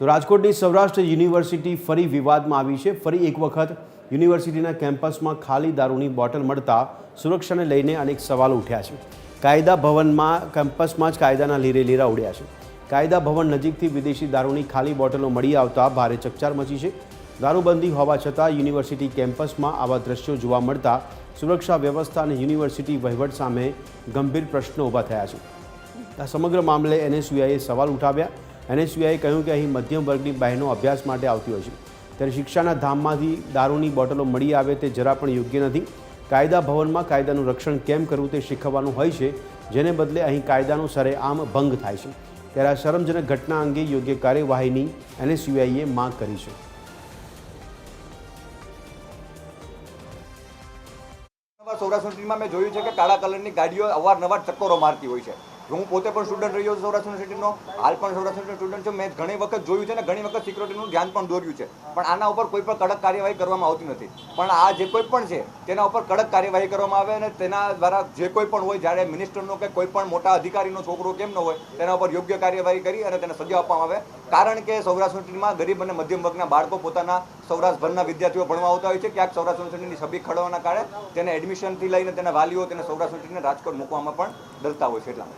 તો રાજકોટની સૌરાષ્ટ્ર યુનિવર્સિટી ફરી વિવાદમાં આવી છે. ફરી એક વખત યુનિવર્સિટીના કેમ્પસમાં ખાલી દારૂની બોટલ મળતા સુરક્ષાને લઈને અનેક સવાલો ઉઠ્યા છે. કાયદા ભવનમાં, કેમ્પસમાં જ કાયદાના લીરે લીરા ઉડ્યા છે. કાયદા ભવન નજીકથી વિદેશી દારૂની ખાલી બોટલો મળી આવતા ભારે ચકચાર મચી છે. દારૂબંધી હોવા છતાં યુનિવર્સિટી કેમ્પસમાં આવા દ્રશ્યો જોવા મળતા સુરક્ષા વ્યવસ્થા અને યુનિવર્સિટી વહીવટ સામે ગંભીર પ્રશ્નો ઊભા થયા છે. આ સમગ્ર મામલે એનએસયુઆઈએ સવાલ ઉઠાવ્યા. એનએસયુઆઈએ કહ્યું કે અહીં મધ્યમ વર્ગની બહેનો અભ્યાસ માટે આવતી હોય છે. ત્યારે શિક્ષાના ધામમાંથી દારૂની બોટલો મળી આવે તે જરા પણ યોગ્ય નથી. કાયદા ભવનમાં કાયદાનું રક્ષણ કેમ કરવું તે શીખવવાનું હોય છે, જેને બદલે અહીં કાયદાનો સરેઆમ ભંગ થાય છે. ત્યારે આ શરમજનક ઘટના અંગે યોગ્ય કાર્યવાહીની એનએસયુઆઈએ માંગ કરી છે. સૌરાષ્ટ્ર યુનિવર્સિટીમાં મેં જોયું છે કે કાળા કલરની ગાડીઓ અવારનવાર ચક્કરો મારતી હોય છે. હું પોતે પણ સ્ટુડન્ટ રહ્યો છું સૌરાષ્ટ્ર યુનિવર્સિટીનો હાલ પણ સૌરાષ્ટ્ર સ્ટુડન્ટ છું. મેં ઘણી વખત જોયું છે અને ઘણી વખત સિક્યુરિટીનું ધ્યાન પણ દોર્યું છે. પણ આના ઉપર કોઈ પણ કડક કાર્યવાહી કરવામાં આવતી નથી. પણ આ જે કોઈ પણ છે, તેના ઉપર કડક કાર્યવાહી કરવામાં આવે અને તેના દ્વારા જે કોઈ પણ હોય, જ્યારે મિનિસ્ટરનો કે કોઈ પણ મોટા અધિકારીનો છોકરો કેમ ન હોય, તેના ઉપર યોગ્ય કાર્યવાહી કરી અને તેને સજા આપવામાં આવે. કારણ કે સૌરાષ્ટ્ર યુનિવર્સિટીમાં ગરીબ અને મધ્યમ વર્ગના બાળકો પોતાના સૌરાષ્ટ્રભરના વિદ્યાર્થીઓ ભણવા આવતા હોય છે. ક્યાંક સૌરાષ્ટ્ર યુનિવર્સિટીની છબી ખડવાના કારણે તેને એડમિશનથી લઈને તેના વાલીઓ તેને સૌરાષ્ટ્ર યુનિવર્સિટીને રાજકોટ મૂકવામાં પણ ડરતા હોય છે એટલા